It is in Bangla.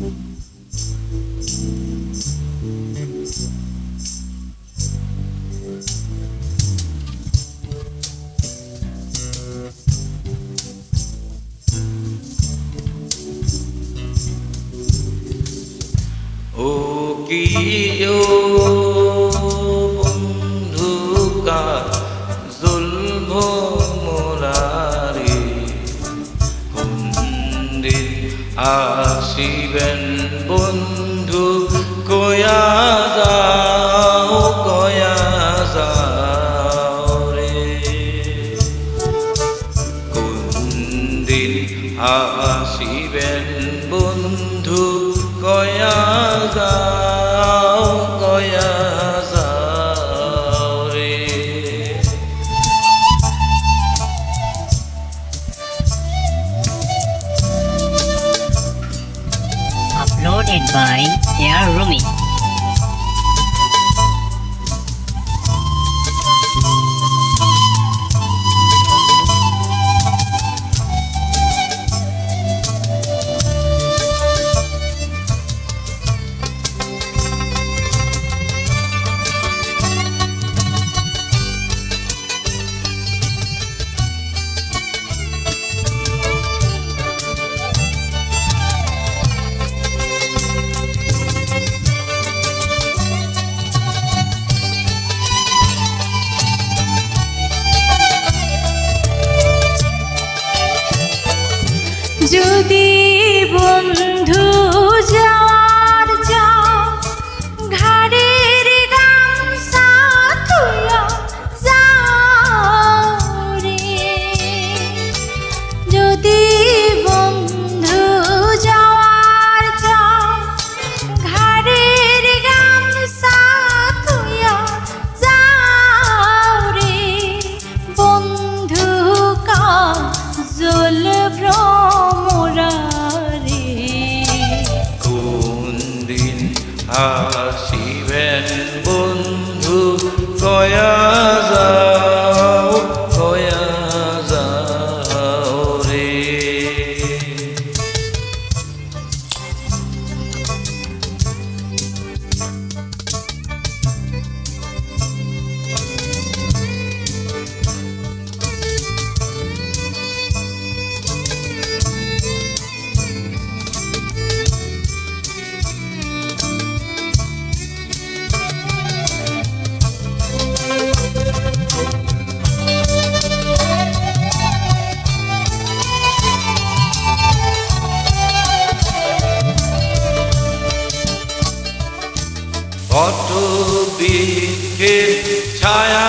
O que eu বন্ধু কয়া যাও কয়া যাও রে। কোনদিন আসিবেন বন্ধু কয়া যাও কয়া by Air Rumi. যদি বন্ধু যাওয়ার যাও ঘাড়ের যাও রে যদি বন্ধু যাওয়ার যাও ঘাড়ের গামছা থুইয়া যাও রে বন্ধু কা কয়া কত বৃক্ষের ছায়া